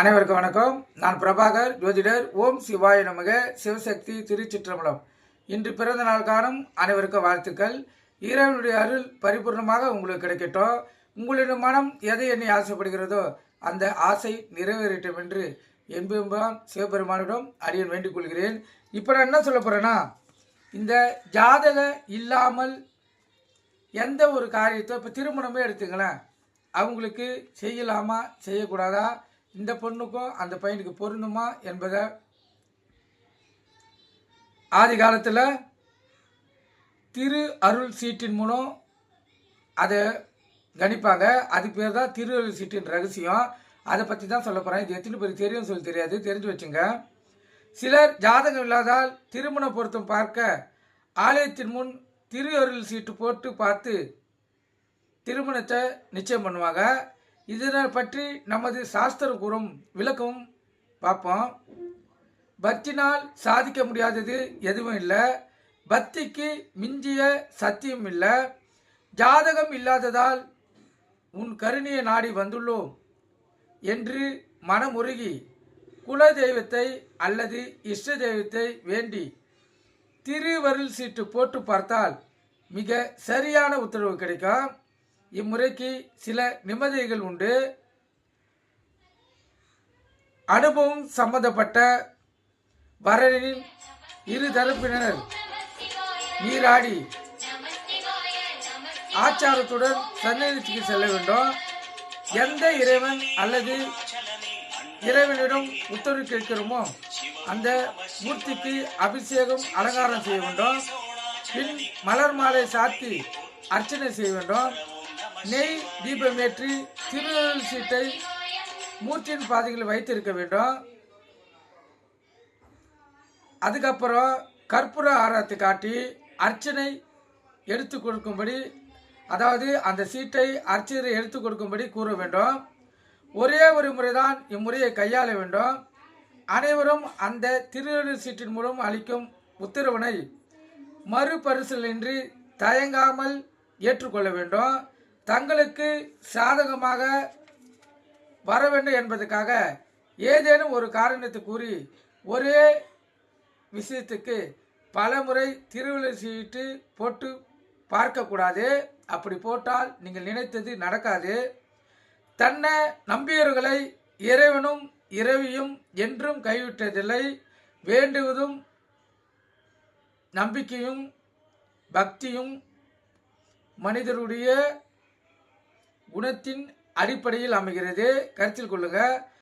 அனைவருக்கும் வணக்கம். நான் பிரபாகர் ஜோதிடர் ஓம் சிவாய நமக சிவசக்தி திருச்சிற்றம்பலம். இன்று பிறந்த நாள் காணும் அனைவருக்கும் வாழ்த்துக்கள். இறைவனுடைய அருள் பரிபூர்ணமாக உங்களுக்கு கிடைக்கட்டும். உங்களுடைய மனம் எதை எண்ணி ஆசைப்படுகிறதோ அந்த ஆசை நிறைவேறட்டும் என்று என்பதுதான் சிவபெருமானிடம் அடியன் வேண்டிக் கொள்கிறேன். இப்போ நான் என்ன சொல்ல போகிறேன்னா இந்த ஜாதக இல்லாமல் எந்த ஒரு காரியத்தை இப்போ திருமணமே எடுத்துங்களேன். அவங்களுக்கு செய்யலாமா செய்யக்கூடாதா? இந்த பொண்ணுக்கும் அந்த பையனுக்கு பொருந்துமா என்பதை ஆதி காலத்தில் திரு அருள் சீட்டின் மூலம் அதை கணிப்பாங்க. அதுக்கு பேர் தான் திரு அருள் சீட்டின் ரகசியம். அதை பற்றி தான் சொல்ல போகிறேன் இது எத்தனை பேருக்கு தெரியும் சொல்லி தெரியாது. தெரிஞ்சு வச்சுங்க. சிலர் ஜாதகம் இல்லாதால் திருமண பொருத்தம் பார்க்க ஆலயத்தின் முன் திரு அருள் சீட்டு போட்டு பார்த்து திருமணத்தை நிச்சயம் பண்ணுவாங்க. இதனை பற்றி நமது சாஸ்திர கூறும் விளக்கமும் பார்ப்போம். பக்தினால் சாதிக்க முடியாதது எதுவும் இல்லை. பக்திக்கு மிஞ்சிய சத்தியம் இல்லை. ஜாதகம் இல்லாததால் உன் கருணிய நாடி வந்துள்ளோம் என்று மனமுருகி குல தெய்வத்தை அல்லது இஷ்ட தெய்வத்தை வேண்டி திருவருள் சீட்டு போட்டு பார்த்தால் மிக சரியான உத்தரவு கிடைக்கும். இம்முறைக்கு சில நிபந்தனைகள் உண்டு. அனுபவம் சம்பந்தப்பட்ட வரனின் இரு தரப்பினர் நீராடி ஆச்சாரத்துடன் சந்தேகத்துக்கு செல்ல வேண்டும். எந்த இறைவன் அல்லது இறைவனிடம் உத்தரவு கேட்கிறோமோ அந்த மூர்த்திக்கு அபிஷேகம் அலங்காரம் செய்ய வேண்டும். பின் மலர் மாலை சாத்தி அர்ச்சனை செய்ய வேண்டும். நெய் தீபமேற்றி திருநெல் சீட்டை மூர்த்தியின் பாதைகளில் வைத்திருக்க வேண்டும். அதுக்கப்புறம் கற்பூர ஆரத்தை காட்டி அர்ச்சனை எடுத்து கொடுக்கும்படி அதாவது அந்த சீட்டை அர்ச்சனை எடுத்து கொடுக்கும்படி கூற வேண்டும். ஒரே ஒரு முறைதான் இம்முறையை கையாள வேண்டும். அனைவரும் அந்த திருநெல் சீட்டின் மூலம் அளிக்கும் உத்தரவினை மறுபரிசீலனின்றி தயங்காமல் ஏற்றுக்கொள்ள வேண்டும். தங்களுக்கு சாதகமாக வர வேண்டும் என்பதற்காக ஏதேனும் ஒரு காரணத்தை கூறி ஒரே விஷயத்துக்கு பல முறை திருவிழா சீட்டு போட்டு பார்க்கக்கூடாது. அப்படி போட்டால் நீங்கள் நினைத்தது நடக்காது. தன்னை நம்பியவர்களை இறைவனும் இரவியும் என்றும் கைவிட்டதில்லை. வேண்டுவதும் நம்பிக்கையும் பக்தியும் மனிதருடைய குணத்தின் அடிப்படையில் அமைகிறது. கருத்தில் கொள்ளுங்க